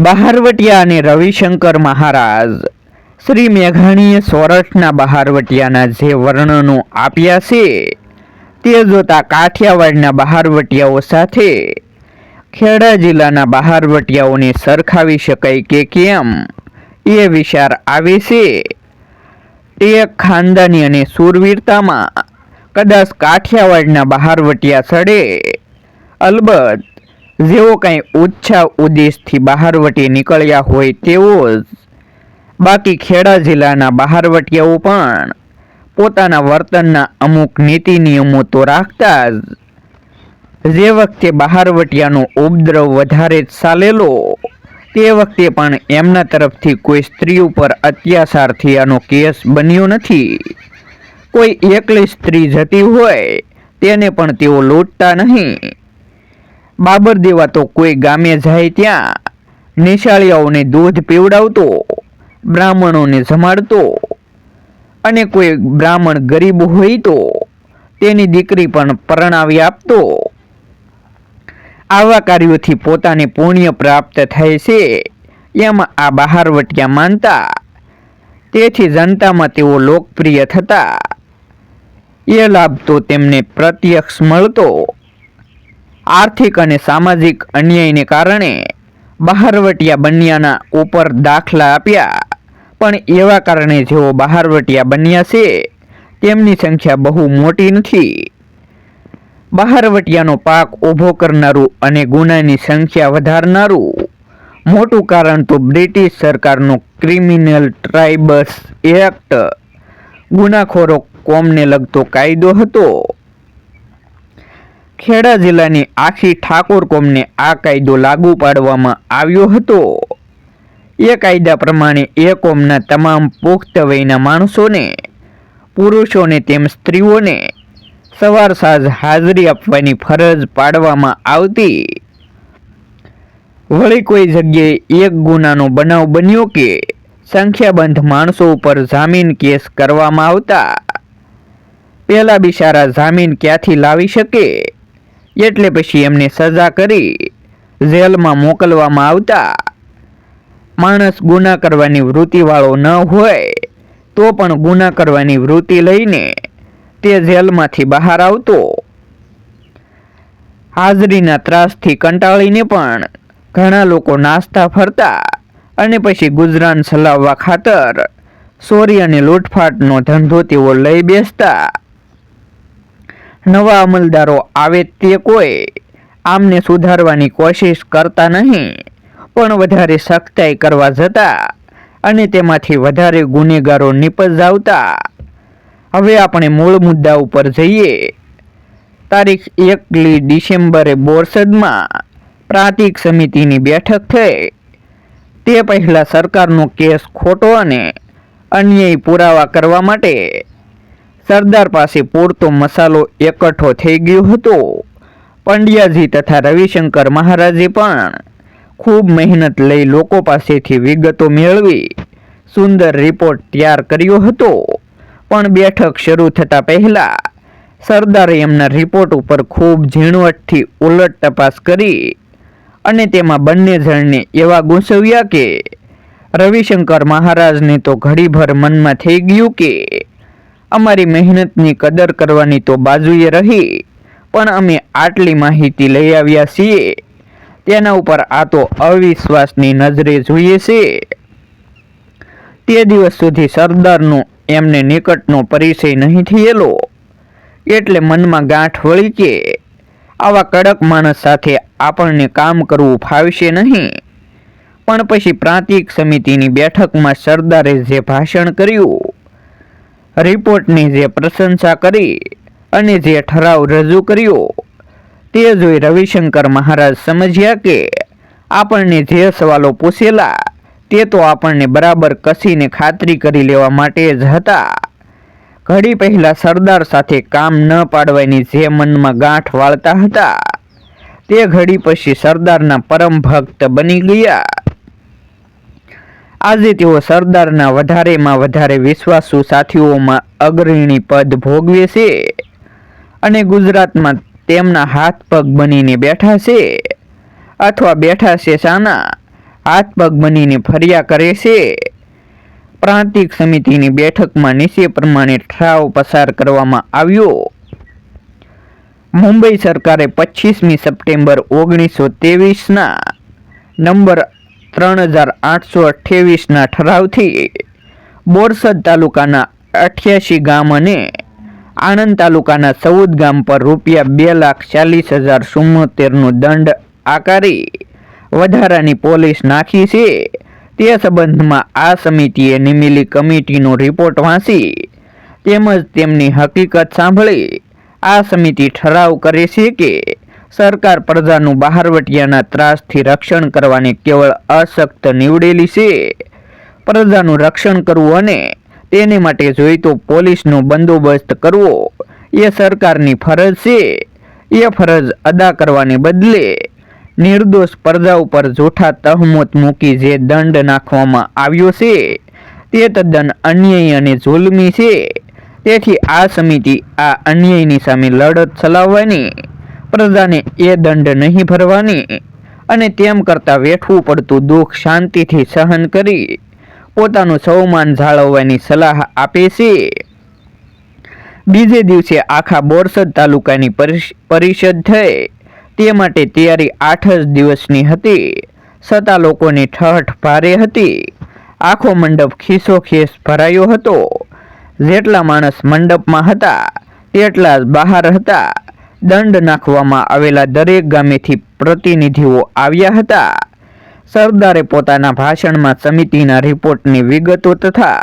બહારવટિયા અને રવિશંકર મહારાજ. શ્રી મેઘાણીએ સોરઠના બહારવટિયાના જે વર્ણનો આપ્યા છે, તે જોતા કાઠિયાવાડના બહારવટિયાઓ સાથે ખેડા જિલ્લાના બહારવટિયાઓને સરખાવી શકાય કે કેમ? એ વિચાર આવે છે. તે ખાનદાની અને શૂરવીરતામાં કદાચ કાઠિયાવાડના બહારવટિયા સડે. અલબત્ત જેઓ કંઈ ઉચ્છા ઉદ્દેશથી બહારવટી નીકળ્યા હોય તેવો જ બાકી ખેડા જિલ્લાના બહારવટિયાઓ પણ પોતાના વર્તનના અમુક નીતિ નિયમો તો રાખતા જ. જે વખતે બહારવટિયાનો ઉપદ્રવ વધારે જ ચાલેલો, તે વખતે પણ એમના તરફથી કોઈ સ્ત્રી ઉપર અત્યાચાર થયાનો કેસ બન્યો નથી. કોઈ એકલી સ્ત્રી જતી હોય, તેને પણ તેઓ લૂંટતા નહીં. બાબર દેવા તો કોઈ ગામે જાય ત્યાં. નિશાળિયાઓને દૂધ પીવડાવતો, બ્રાહ્મણોને જમાડતો અને કોઈ બ્રાહ્મણ ગરીબ હોય તો તેની દીકરી પણ પરણાવી આપતો. આવા કાર્યોથી પોતાને પુણ્ય પ્રાપ્ત થાય છે. એમ આ બહારવટિયા માનતા. તેથી જનતામાં તેઓ લોકપ્રિય થતા. એ લાભ તો તેમને પ્રત્યક્ષ મળતો. આર્થિક અને સામાજિક અન્યાયને કારણે બહારવટિયા બન્યાના ઉપર દાખલા આપ્યા. પણ એવા કારણે જેઓ બહારવટિયા બન્યા છે, તેમની સંખ્યા બહુ મોટી નથી. બહારવટિયાનો પાક ઊભો કરનારું અને ગુનાની સંખ્યા વધારનારું. મોટું કારણ તો બ્રિટિશ સરકારનો ક્રિમિનલ ટ્રાઇબસ એક્ટ. ગુનાખોરો કોમને લગતો કાયદો હતો. ખેડા જિલ્લાની આખી ઠાકોર કોમને આ કાયદો લાગુ પાડવામાં આવ્યો હતો. એ કાયદા પ્રમાણે એ કોમના તમામ પુખ્ત વયના માણસોને, પુરુષોને તેમ સ્ત્રીઓને સવાર સાંજ હાજરી આપવાની ફરજ પાડવામાં આવતી. વળી કોઈ જગ્યાએ એક ગુનાનો બનાવ બન્યો કે સંખ્યાબંધ માણસો ઉપર જામીન કેસ કરવામાં આવતા? પહેલા બિચારા જામીન ક્યાંથી લાવી શકે? એટલે પછી એમને સજા કરી જેલમાં મોકલવામાં આવતા. માણસ ગુના કરવાની વૃત્તિવાળો ન હોય, તો પણ ગુના કરવાની વૃત્તિ લઈને તે જેલમાંથી બહાર આવતો. હાજરીના ત્રાસથી કંટાળીને પણ ઘણા લોકો નાસ્તા ફરતા અને પછી ગુજરાન ચલાવવા ખાતર ચોરી અને લૂંટફાટનો ધંધો તેઓ લઈ બેસતા. નવા અમલદારો આવે તે કોઈ આમને સુધારવાની કોશિશ કરતા નહીં, પણ વધારે સખ્તાઈ કરવા જતા અને તેમાંથી વધારે ગુનેગારો નિપજ આવતા હવે આપણે મૂળ મુદ્દા ઉપર જઈએ. તારીખ એકલી ડિસેમ્બરે બોરસદમાં પ્રાંતિક સમિતિની બેઠક થઈ. તે પહેલાં સરકારનો કેસ ખોટો અને અન્યાય પુરાવા કરવા માટે સરદાર પાસે પૂરતો મસાલો એકઠો થઈ ગયો હતો. પંડ્યાજી તથા રવિશંકર મહારાજે પણ ખૂબ મહેનત લઈ લોકો પાસેથી વિગતો મેળવી, સુંદર રિપોર્ટ તૈયાર કર્યો હતો. પણ બેઠક શરૂ થતાં પહેલા સરદારે એમના રિપોર્ટ ઉપર ખૂબ ઝીણવટથી ઉલટ તપાસ કરી અને તેમાં બંને જણને એવા ગુંસવ્યા કે રવિશંકર મહારાજને તો ઘડીભર મનમાં થઈ ગયું કે અમારી મહેનતની કદર કરવાની તો બાજુએ રહી, પણ અમે આટલી માહિતી લઈ આવ્યા છીએ. તેના ઉપર આ તો અવિશ્વાસની નજરે જોઈએ છે. તે દિવસ સુધી સરદારનો એમને નિકટનો પરિચય નહીં થયેલો. એટલે મનમાં ગાંઠ વળી કે, આવા કડક માણસ સાથે આપણને કામ કરવું ફાવશે નહીં. પણ પછી પ્રાંતિક સમિતિની બેઠકમાં સરદારે જે ભાષણ કર્યું રિપોર્ટની જે પ્રશંસા કરી અને જે ઠરાવ રજૂ કર્યો, તે જોઈ રવિશંકર મહારાજ સમજ્યા કે આપણને જે સવાલો પૂછેલા, તે તો આપણને બરાબર કસીને ખાતરી કરી લેવા માટે જ હતા. ઘડી પહેલાં સરદાર સાથે કામ ન પાડવાની જે મનમાં ગાંઠ વાળતા હતા, તે ઘડી પછી સરદારના પરમ ભક્ત બની ગયા. આજે તેઓ સરદારના વધારેમાં વધારે વિશ્વાસુ સાથીઓમાં અગ્રણી પદ ભોગવે છે અને ગુજરાતમાં તેમના હાથ પગ બનીને બેઠા છે અથવા બેઠા છે શાના હાથ પગ બનીને ફર્યા કરે છે. પ્રાંતિક સમિતિની બેઠકમાં નીચે પ્રમાણે ઠરાવ પસાર કરવામાં આવ્યો. મુંબઈ સરકારે પચીસમી સપ્ટેમ્બર ઓગણીસો તેવીસના નંબર ત્રણ હજાર આઠસો અઠ્યાવીસના ઠરાવથી બોરસદ તાલુકાના અઠ્યાસી ગામ અને આણંદ તાલુકાના ચૌદ ગામ પર રૂપિયા બે લાખ ચાલીસ હજાર ચુમ્મોતેરનો દંડ આકારી વધારાની પોલીસ નાખી છે. તે સંબંધમાં આ સમિતિએ નિમેલી કમિટીનો રિપોર્ટ વાંચી તેમજ તેમની હકીકત સાંભળી આ સમિતિ ઠરાવ કરે છે કે સરકાર પ્રજાનું બહારવટિયાના ત્રાસથી રક્ષણ કરવાની કેવળ અશક્ત નીવડેલી છે. પ્રજાનું રક્ષણ કરવું અને તેને માટે જોઈતો પોલીસનો બંદોબસ્ત કરવો, એ સરકારની ફરજ છે. એ ફરજ અદા કરવાને બદલે નિર્દોષ પ્રજા ઉપર જૂઠા તહમત મૂકી જે દંડ નાખવામાં આવ્યો છે, તે તદ્દન અન્યાયી અને જુલમી છે. તેથી આ સમિતિ આ અન્યાયની સામે લડત ચલાવવાની પ્રજાને એ દંડ નહીં ભરવાની અને તેમ કરતાં વેઠવું પડતું દુઃખ શાંતિથી સહન કરી પોતાનું સૌમાન જાળવવાની સલાહ આપે છે. બીજે દિવસે આખા બોરસદ તાલુકાની પરિષદ થઈ. તે માટે તૈયારી આઠ જ દિવસની હતી. છતાં લોકોની ઠઠ ભારે હતી. આખો મંડપ ખીસોખીસ ભરાયો હતો. જેટલા માણસ મંડપમાં હતા, તેટલા જ બહાર હતા. દંડ નાખવામાં આવેલા દરેક ગામેથી પ્રતિનિધિઓ આવ્યા હતા. સરદારે પોતાના ભાષણમાં સમિતિના રિપોર્ટની વિગતો તથા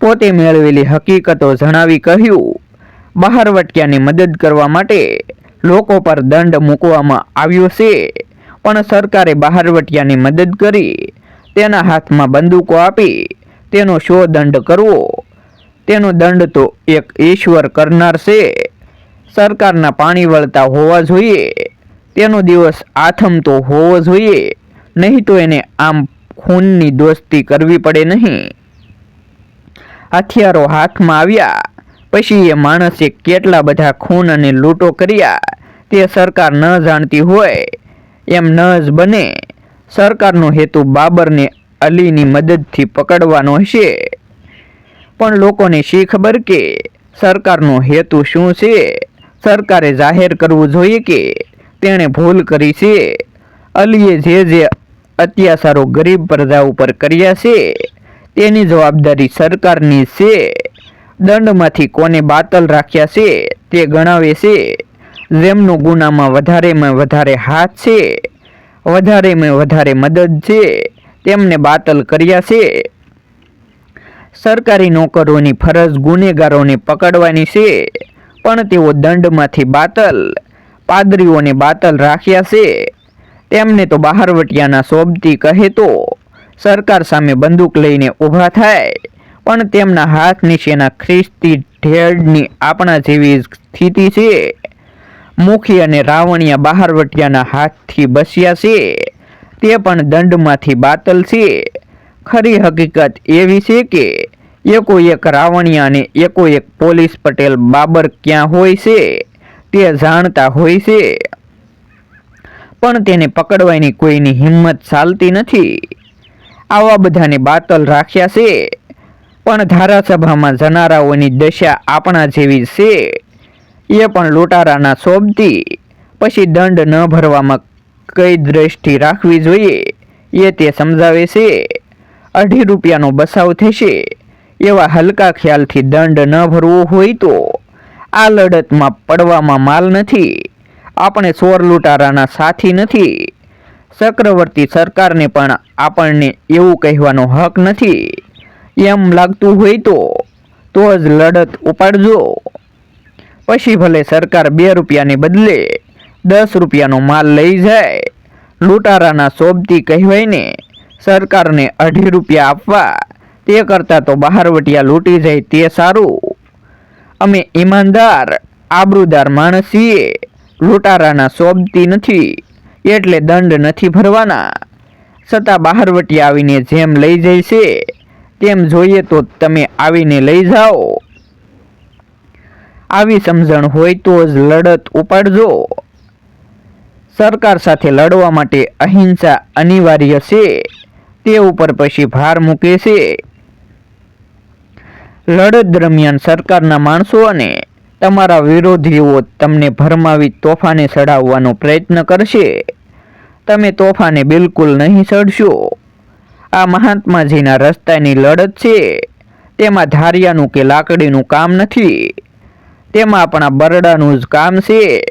પોતે મેળવેલી હકીકતો જણાવી કહ્યું બહારવટિયાની મદદ કરવા માટે લોકો પર દંડ મૂકવામાં આવ્યો છે, પણ સરકારે બહારવટિયાની મદદ કરી, તેના હાથમાં બંદૂકો આપી, તેનો શો દંડ કરવો. તેનો દંડ તો એક ઈશ્વર કરનાર છે. સરકારના પાણી વળતા હોવા જોઈએ. તેનો દિવસ આથમતો હોવો જોઈએ. નહીં તો એને આમ ખૂનની દોસ્તી કરવી પડે નહીં. હથિયારો હાથમાં આવ્યા. પછી એ માણસે કેટલા બધા ખૂન અને લૂંટો કર્યા. તે સરકાર ન જાણતી હોય. એમ ન જ બને. સરકારનો હેતુ બાબરને અલીની મદદથી પકડવાનો હશે. પણ લોકોને શી ખબર કે સરકારનો હેતુ શું છે? સરકારે જાહેર કરવું જોઈએ કે તેણે ભૂલ કરી છે. અલીએ જે જે અત્યાચારો ગરીબ પ્રજા ઉપર કર્યા છે, તેની જવાબદારી સરકારની છે. દંડમાંથી કોને બાતલ રાખ્યા છે, તે ગણાવે છે. જેમનો ગુનામાં વધારેમાં વધારે હાથ છે, વધારેમાં વધારે મદદ છે, તેમને બાતલ કર્યા છે. સરકારી નોકરોની ફરજ ગુનેગારોને પકડવાની છે. પણ તેઓ દંડમાંથી બાતલ, પાદરીઓને બાતલ રાખ્યા છે. તેમને તો બહારવટિયાના સોબતી કહે તો, સરકાર સામે બંદૂક લઈને ઊભા થાય, પણ તેમના હાથ નીચેના ખ્રિસ્તી ઢેડની આપણા જેવી સ્થિતિ છે. મુખી અને રાવણિયા બહારવટિયાના હાથથી બસ્યા છે. તે પણ દંડમાંથી બાતલ છે. ખરી હકીકત એવી છે કે એકો રાવણિયા અને એકો પોલીસ પટેલ બાબર ક્યાં હોય છે? તે જાણતા હોય છે. પણ તેને પકડવાની કોઈની હિંમત ચાલતી નથી. આવા બધાને બાતલ રાખ્યા છે. પણ ધારાસભામાં જનારાઓની દશા આપણા જેવી છે. એ પણ લૂંટારાના સોબતી પછી દંડ ન ભરવામાં કઈ દ્રષ્ટિ રાખવી જોઈએ? એ તે સમજાવે છે. અઢી રૂપિયાનો બસાવ થશે. એવા હલકા ખ્યાલથી દંડ ન ભરવો હોય તો આ લડતમાં પડવામાં માલ નથી. આપણે ચોર લૂંટારાના સાથી નથી. ચક્રવર્તી સરકારને પણ આપણને એવું કહેવાનો હક નથી. એમ લાગતું હોય તો તો જ લડત ઉપાડજો. પછી ભલે સરકાર બે રૂપિયાને બદલે દસ રૂપિયાનો માલ લઈ જાય. લૂંટારાના સોબતી કહેવાયને, સરકારને અઢી રૂપિયા આપવા. તે કરતાં તો બહારવટિયા લૂંટી જાય તે સારું. અમે ઈમાનદાર, આબરૂદાર માણસ લૂંટારાના શોભતી નથી, એટલે દંડ નથી ભરવાના. છતાં બહારવટિયા આવીને જેમ લઈ જાય છે, તેમ જોઈએ તો તમે આવીને લઈ જાઓ. આવી સમજણ હોય તો જ લડત ઉપાડજો. સરકાર સાથે લડવા માટે અહિંસા અનિવાર્ય છે. તે ઉપર પછી ભાર મૂકે છે. લડત દરમિયાન સરકારના માણસો અને તમારા વિરોધીઓ તમને ભરમાવી તોફાને ચડાવવાનો પ્રયત્ન કરશે. તમે તોફાને બિલકુલ નહીં ચડશો આ મહાત્માજીના રસ્તાની લડત છે. તેમાં ધારિયાનું કે લાકડીનું કામ નથી. તેમાં આપણા બરડાનું જ કામ છે.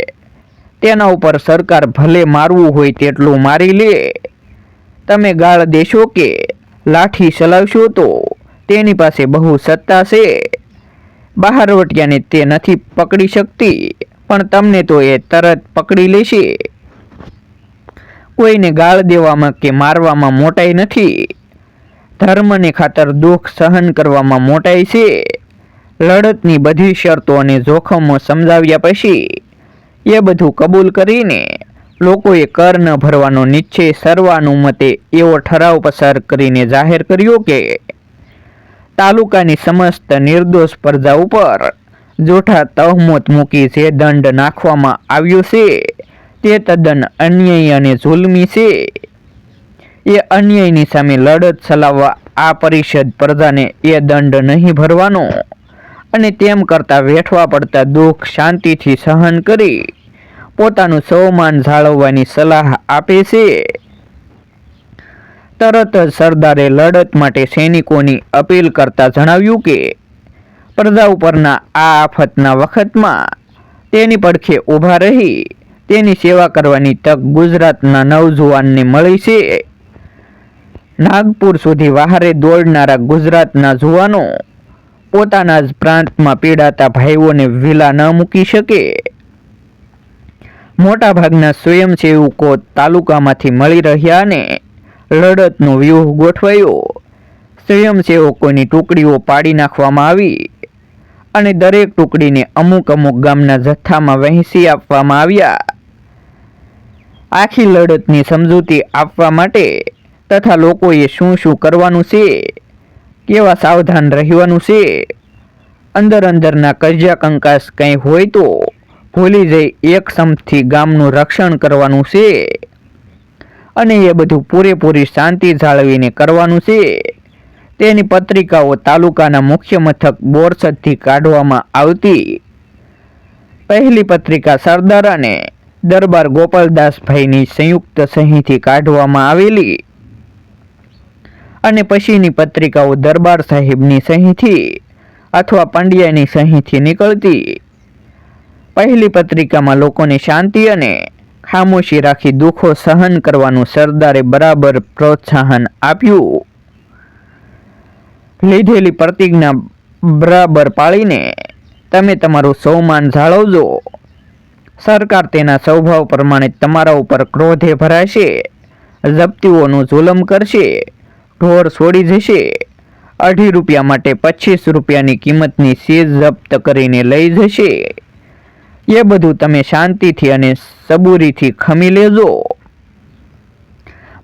તેના ઉપર સરકાર ભલે મારવું હોય તેટલું મારી લે. તમે ગાળ દેશો કે લાઠી ચલાવશો તો? તેની પાસે બહુ સત્તા છે. બહારવટિયાને તે નથી પકડી શકતી, પણ તમને તો એ તરત પકડી લેશે. કોઈને ગાળ દેવામાં કે મારવામાં મોટાઈ નથી. ધર્મને ખાતર દુઃખ સહન કરવામાં મોટાઈ છે. લડતની બધી શરતો અને જોખમો સમજાવ્યા પછી એ બધું કબૂલ કરીને લોકોએ કર ન ભરવાનો નિશ્ચય સર્વાનુમતે એવો ઠરાવ પસાર કરીને જાહેર કર્યો કે તાલુકાની સમસ્ત નિર્દોષ પ્રજા ઉપર જોઠા તહમત મૂકી છે, દંડ નાખવામાં આવ્યો છે. તે તદ્દન અન્યાયી અને જુલમી છે. એ અન્યાયની સામે લડત ચલાવવા આ પરિષદ પ્રજાને એ દંડ નહીં ભરવાનો અને તેમ કરતાં વેઠવા પડતા દુઃખ શાંતિથી સહન કરી પોતાનું સૌમાન જાળવવાની સલાહ આપે છે. તરત જ સરદારે લડત માટે સૈનિકોની અપીલ કરતા જણાવ્યું કે પડદા ઉપરના આ આફતના વખતમાં તેની પડખે ઊભા રહી, તેની સેવા કરવાની તક ગુજરાતના નવજુવાનને મળી છે. નાગપુર સુધી વહારે દોડનારા ગુજરાતના જુવાનો પોતાના જ પ્રાંતમાં પીડાતા ભાઈઓને વિલા ન મૂકી શકે. મોટાભાગના સ્વયંસેવકો તાલુકામાંથી મળી રહ્યા અને લડતનો વ્યૂહ ગોઠવાયો. સ્વયંસેવકોની ટુકડીઓ પાડી નાખવામાં આવી અને દરેક ટુકડીને અમુક અમુક ગામના જથ્થામાં વહેંચી આપવામાં આવ્યા. આખી લડતની સમજૂતી આપવા માટે તથા લોકોએ શું શું કરવાનું છે, કેવા સાવધાન રહેવાનું છે, અંદર અંદરના કજા કંકાસ કંઈ હોય તો ભૂલી જઈ એક સમથી ગામનું રક્ષણ કરવાનું છે. અને એ બધું પૂરેપૂરી શાંતિ જાળવીને કરવાનું છે. તેની પત્રિકાઓ તાલુકાના મુખ્ય મથક બોરસદથી કાઢવામાં આવતી. પહેલી પત્રિકા સરદાર અને દરબાર ગોપાલદાસભાઈની સંયુક્ત સહીથી કાઢવામાં આવેલી. અને પછીની પત્રિકાઓ દરબાર સાહેબની સહીથી અથવા પંડ્યાની સહીથી નીકળતી. પહેલી પત્રિકામાં લોકોને શાંતિ અને ખામોશી રાખી દુઃખો સહન કરવાનું સરદારે બરાબર પ્રોત્સાહન આપ્યું. લીધેલી પ્રતિજ્ઞા બરાબર પાળીને તમે તમારું સૌમાન જાળવજો. સરકાર તેના સ્વભાવ પ્રમાણે તમારા ઉપર ક્રોધે ભરાશે, જપ્તીઓનું જુલમ કરશે, ઢોર છોડી જશે. અઢી રૂપિયા માટે પચીસ રૂપિયાની કિંમતની સીઝ જપ્ત કરીને લઈ જશે. એ બધું તમે શાંતિથી અને સબૂરીથી ખમી લેજો.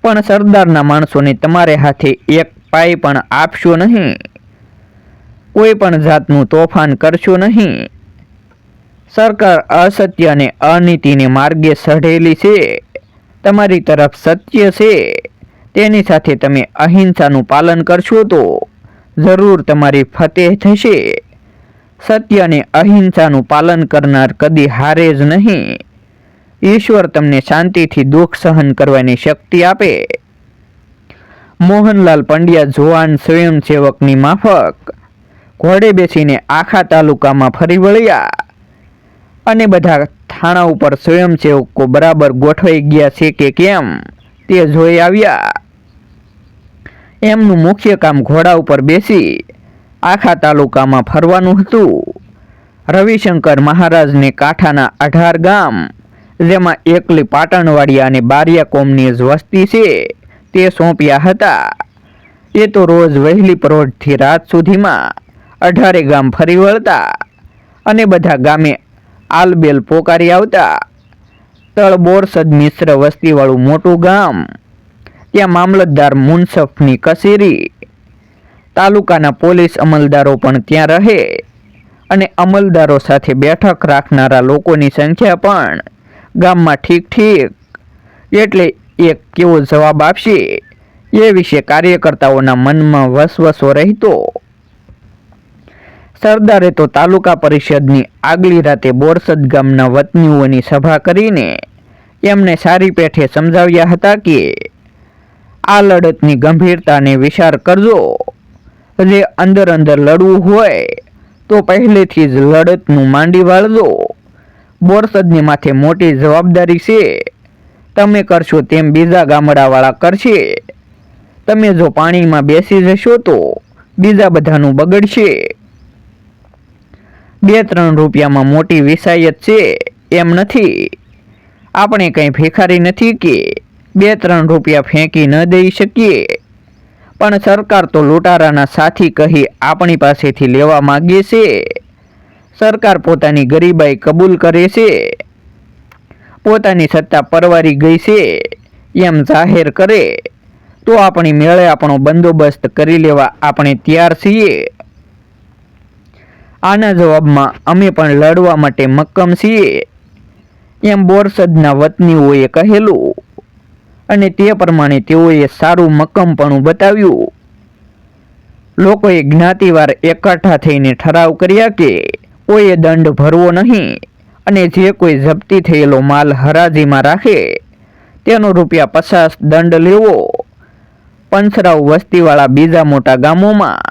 પણ સરદારના માણસોને તમારે હાથે એક પાય પણ આપશો નહીં. કોઈ પણ જાતનું તોફાન કરશો નહીં. સરકાર અસત્ય અને અનીતિને માર્ગે સઢેલી છે. તમારી તરફ સત્ય છે. તેની સાથે તમે અહિંસાનું પાલન કરશો તો જરૂર તમારી ફતેહ થશે. સત્ય અને અહિંસાનું પાલન કરનાર કદી હારે જ નહીં. ઈશ્વર તમને શાંતિથી દુઃખ સહન કરવાની શક્તિ આપે. મોહનલાલ પંડ્યા જુવાન સ્વયંસેવકની માફક. ઘોડે બેસીને આખા તાલુકામાં ફરી વળ્યા. અને બધા થાણા ઉપર સ્વયંસેવકો બરાબર ગોઠવાઈ ગયા છે કે કેમ, તે જોઈ આવ્યા. એમનું મુખ્ય કામ ઘોડા ઉપર બેસી આખા તાલુકામાં ફરવાનું હતું. રવિશંકર મહારાજને કાંઠાના અઢાર ગામ, જેમાં એકલી પાટણવાડિયા અને બારિયા કોમની જ વસ્તી છે, તે સોંપ્યા હતા. તે તો રોજ વહેલી પરોઢથી રાત સુધીમાં અઢારે ગામ ફરી વળતા અને બધા ગામે આલબેલ પોકારી આવતા. તળબોરસદ મિશ્ર વસ્તીવાળું મોટું ગામ, ત્યાં મામલતદાર મુનસફની કચેરી તાલુકાના પોલીસ અમલદારો પણ ત્યાં રહે અને અમલદારો સાથે બેઠક રાખનારા લોકોની સંખ્યા પણ ગામમાં ઠીક ઠીક એટલે એક કેવો જવાબ આપશે એ વિશે કાર્યકર્તાઓના મનમાં વસવસો રહેતો. સરદારે તો તાલુકા પરિષદની આગલી રાતે બોરસદ ગામના વતનીઓની સભા કરીને એમને સારી પેઠે સમજાવ્યા હતા કે, આ લડતની ગંભીરતાને વિચાર કરજો. જે અંદર અંદર લડવું હોય, તો પહેલેથી જ લડતનું માંડી વાળજો. બોરસદની માથે મોટી જવાબદારી છે. તમે કરશો તેમ બીજા ગામડાવાળા કરશે. તમે જો પાણીમાં બેસી જશો તો બીજા બધાનું બગડશે. બે ત્રણ રૂપિયામાં મોટી વિસાયત છે એમ નથી. આપણે કંઈ ભિખારી નથી કે બે ત્રણ રૂપિયા ફેંકી ન દઈ શકીએ. પણ સરકાર તો લૂંટારાના સાથી કહી આપણી પાસેથી લેવા માગે છે. સરકાર પોતાની ગરીબાઈ કબૂલ કરે છે. પોતાની સત્તા પરવારી ગઈ છે. એમ જાહેર કરે. તો આપણી મેળે આપણો બંદોબસ્ત કરી લેવા આપણે તૈયાર છીએ. આના જવાબમાં અમે પણ લડવા માટે મક્કમ છીએ. એમ બોરસદના વતનીઓએ કહેલું. અને તે પ્રમાણે તેઓએ સારું મક્કમપણું બતાવ્યું. લોકોએ જ્ઞાતિવાર એકઠા થઈને ઠરાવ કર્યા કે કોઈએ દંડ ભરવો નહીં અને જે કોઈ જપ્તી થયેલો માલ હરાજીમાં રાખે, તેનો રૂપિયા પચાસ દંડ લેવો. પંસરાવ વસ્તીવાળા બીજા મોટા ગામોમાં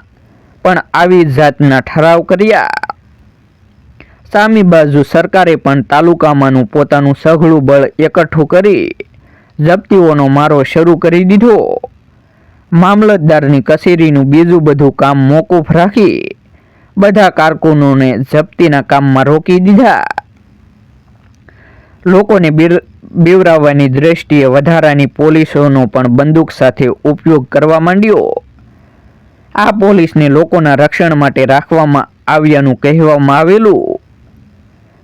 પણ આવી જાતના ઠરાવ કર્યા. સામી બાજુ સરકારે પણ તાલુકામાંનું પોતાનું સઘળું બળ એકઠું કરી જપ્તીઓનો મારો શરૂ કરી દીધો. મામલતદારની કચેરીનું બીજું બધું કામ મોકૂફ રાખી બધા કારકુનોને જપ્તીના કામમાં રોકી દીધા. લોકોને બીર દ્રષ્ટિએ વધારાની પોલીસોનો પણ બંદૂક સાથે ઉપયોગ કરવા માંડ્યો. આ પોલીસને લોકોના રક્ષણ માટે રાખવામાં આવ્યાનું કહેવામાં આવેલું.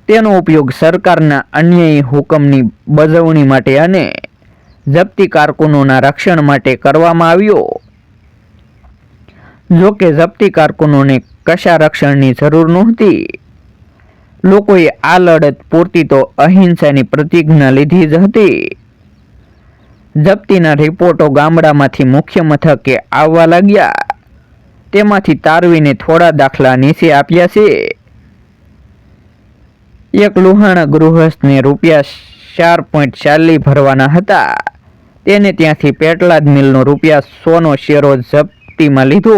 તેનો ઉપયોગ સરકારના અન્યાયી હુકમની બજવણી માટે અને જપ્તી કારકુનોના રક્ષણ માટે કરવામાં આવ્યો. જો કે જપ્તી કારકુનોને કશા રક્ષણની જરૂર નહોતી. લોકોએ આ લડત પૂરતી તો અહિંસાની પ્રતિજ્ઞા લીધી જ હતી. જપ્તીના રિપોર્ટો ગામડામાંથી મુખ્ય મથકે આવવા લાગ્યા. તેમાંથી તારવીને થોડા દાખલા નીચે આપ્યા છે. એક લુહાણા ગૃહસ્થને રૂપિયા ચાર પોઈન્ટ ચાલી ભરવાના હતા. તેને ત્યાંથી પેટલાદ મિલનો રૂપિયા સોનો શેરો જપ્તીમાં લીધો.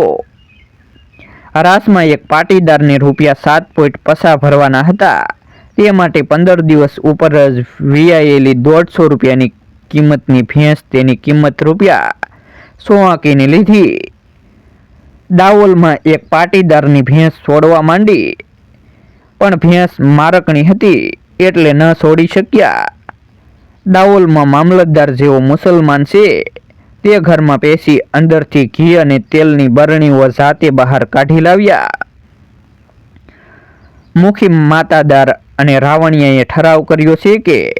રાસમાં એક પાટીદારને રૂપિયા સાત પોઈન્ટ પસા ભરવાના હતા. તે માટે પંદર દિવસ ઉપર જ વીઆયેલી દોઢસો રૂપિયાની કિંમતની ભેંસ તેની કિંમત રૂપિયા સો આંકીને લીધી. દાવોલમાં એક પાટીદારની ભેંસ છોડવા માંડી. પણ ભેંસ મારકણી હતી એટલે ન છોડી શક્યા. દાવોલમાં મામલતદાર જેવો મુસલમાન છે. તે ઘરમાં પેસી, અંદરથી ઘી અને તેલની બરણીઓ જાતે બહાર કાઢી લાવ્યા. મુખી માતાદાર અને રાવણિયાએ ઠરાવ કર્યો છે કે,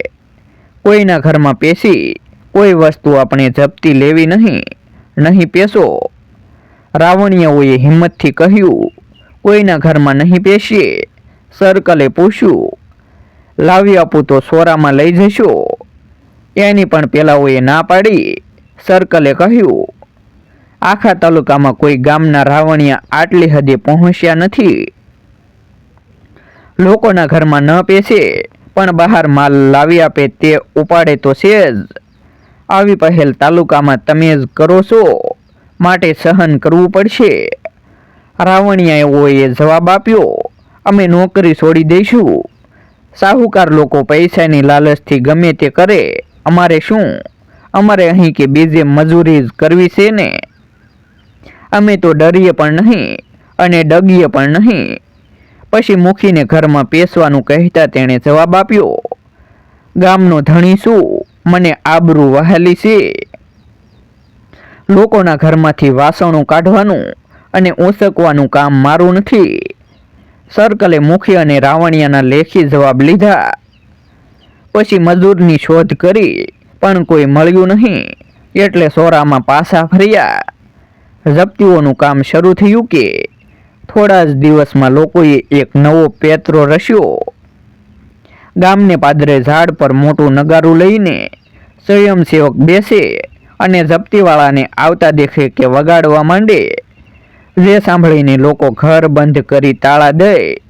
કોઈના ઘરમાં પેસી, કોઈ વસ્તુ આપણે જપ્તી લેવી નહીં નહીં પેશો રાવણિયાઓએ હિંમતથી કહ્યું, કોઈના ઘરમાં નહીં પેશીએ સર્કલે પૂછ્યું લાવી આપું તો સોરામાં લઈ જશો. એની પણ પેલાઓએ ના પાડી. સર્કલે કહ્યું, આખા તાલુકામાં કોઈ ગામના રાવણિયા આટલી હદે પહોંચ્યા નથી. લોકોના ઘરમાં ન પેસે, પણ બહાર માલ લાવી આપે તે ઉપાડે તો છે જ. આવી પહેલ તાલુકામાં તમે જ કરો છો. માટે સહન કરવું પડશે. રાવણિયાઓએ જવાબ આપ્યો, અમે નોકરી છોડી દઈશું. સાહુકાર લોકો પૈસાની લાલચથી ગમે તે કરે. અમારે શું? અમારે અહીં કે બીજે મજૂરી જ કરવી છે ને? અમે તો ડરીએ પણ નહીં અને ડગીએ પણ નહીં. પછી મુખીને ઘરમાં પેસવાનું કહેતા તેણે જવાબ આપ્યો, ગામનો ધણી શું મને આબરૂ વહેલી છે. લોકોના ઘરમાંથી વાસણો કાઢવાનું અને ઓસકવાનું કામ મારું નથી. સર્કલે મુખી અને રાવણિયાના લેખી જવાબ લીધા. પછી મજૂરની શોધ કરી, પણ કોઈ મળ્યું નહીં. એટલે સોરામાં પાછા ફર્યા. જપ્તીઓનું કામ શરૂ થયું કે, થોડા જ દિવસમાં લોકોએ એક નવો પેત્રો રચ્યો. ગામને પાદરે ઝાડ પર મોટું નગારું લઈને સ્વયંસેવક બેસે અને જપ્તીવાળાને આવતા દેખે કે વગાડવા માંડે. જે સાંભળીને લોકો ઘર બંધ કરી તાળા દે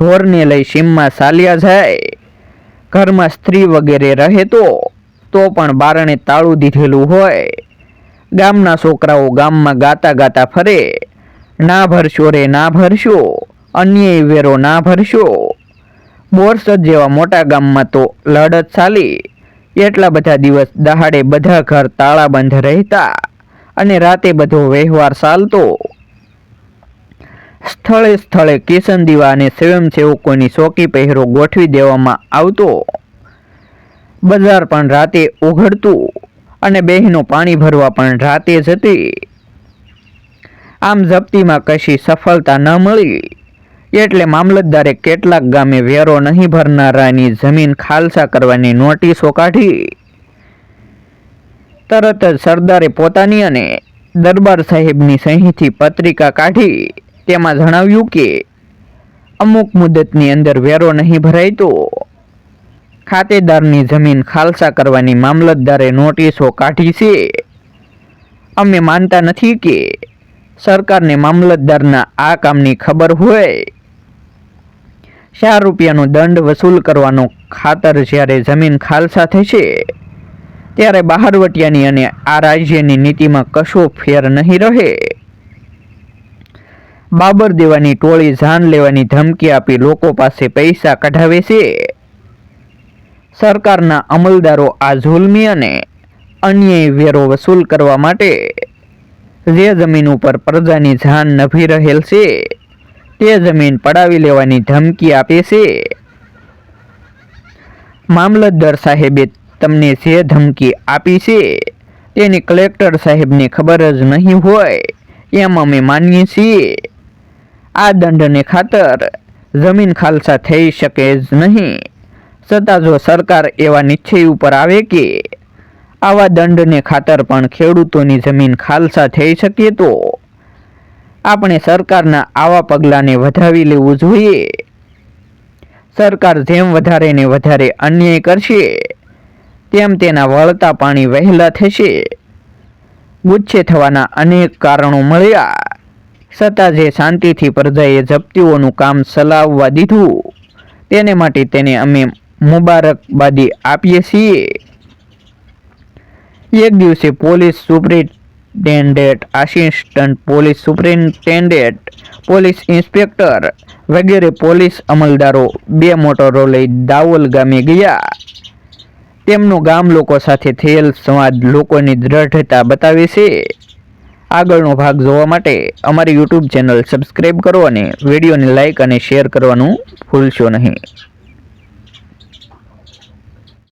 ઢોરને લઈ સીમમાં ચાલ્યા જાય. ઘરમાં સ્ત્રી વગેરે રહે તો તો પણ બારણે તાળું દીધેલું હોય. ગામના છોકરાઓ ગામમાં ગાતા ગાતા ફરે. ના ભરશો રે, ના ભરશો. અન્ય વેરો ના ભરશો. બોરસદ જેવા મોટા ગામમાં તો લડત ચાલી. એટલા બધા દિવસ દહાડે બધા ઘર તાળાબંધ રહેતા અને રાતે બધો વ્યવહાર ચાલતો. સ્થળે સ્થળે કિશન દીવા સ્વયંસેવકોની ચોકી પહેરો ગોઠવી દેવામાં આવતો. બજાર પણ રાતે ઉઘડતું અને બહેનો પાણી ભરવા પણ રાતે જતી આમ જપ્તીમાં કશી સફળતા ન મળી. એટલે મામલતદારે કેટલાક ગામે વેરો નહીં ભરનારાની જમીન ખાલસા કરવાની નોટિસો કાઢી. તરત જ સરદારે પોતાની અને દરબાર સાહેબની સહીથી પત્રિકા કાઢી. તેમાં જણાવ્યું કે, અમુક મુદતની અંદર વેરો નહીં ભરાય તો ખાતેદારની જમીન ખાલસા કરવાની મામલતદારે નોટિસો કાઢી છે. અમે માનતા નથી કે સરકારને મામલતદારના આ કામની ખબર હોય. ચાર રૂપિયાનો દંડ વસૂલ કરવાનો ખાતર જ્યારે જમીન ખાલસા થશે, ત્યારે બહારવટિયાની અને આ રાજ્યની નીતિમાં કશો ફેર નહીં રહે. બાબર દેવાની ટોળી જાન લેવાની ધમકી આપી લોકો પાસે પૈસા કઢાવે છે. સરકારના અમલદારો આ ઝુલમી અને અન્યાય વેરો વસૂલ કરવા માટે જે જમીન ઉપર પ્રજાની જાન નભી રહેલ છે. તે જમીન પડાવી લેવાની ધમકી આપે છે. મામલતદાર સાહેબે તમને જે ધમકી આપી છે, તેની કલેક્ટર સાહેબને ખબર જ નહીં હોય, એમ અમે માનીએ છીએ. આ દંડને ખાતર જમીન ખાલસા થઈ શકે જ નહીં. છતાં જો સરકાર એવા નિશ્ચય ઉપર આવે કે આવા દંડને ખાતર પણ ખેડૂતોની જમીન ખાલસા થઈ શકે તો આપણે સરકારના આવા પગલાંને વધાવી લેવું જોઈએ. સરકાર જેમ વધારે ને વધારે અન્યાય કરશે, તેમ તેના વળતા પાણી વહેલા થશે. ગુચ્છે થવાના અનેક કારણો મળ્યા. છતાં જે શાંતિથી પ્રજાએ જપ્તીઓનું કામ ચલાવવા દીધું, તેને માટે તેને અમે મુબારકબાદી આપીએ છીએ. એક દિવસે police superintendent, assistant police superintendent, police inspector વગેરે પોલીસ અમલદારો બે મોટરો લઈ દાવલ ગામે ગયા. તેમનો ગામ લોકો સાથે થયેલ સંવાદ લોકોની દ્રઢતા બતાવે છે. આગળનો ભાગ જોવા માટે અમારી યુટ્યુબ ચેનલ સબસ્ક્રાઈબ કરો અને વિડીયોને લાઇક અને શેર કરવાનું ભૂલશો નહીં.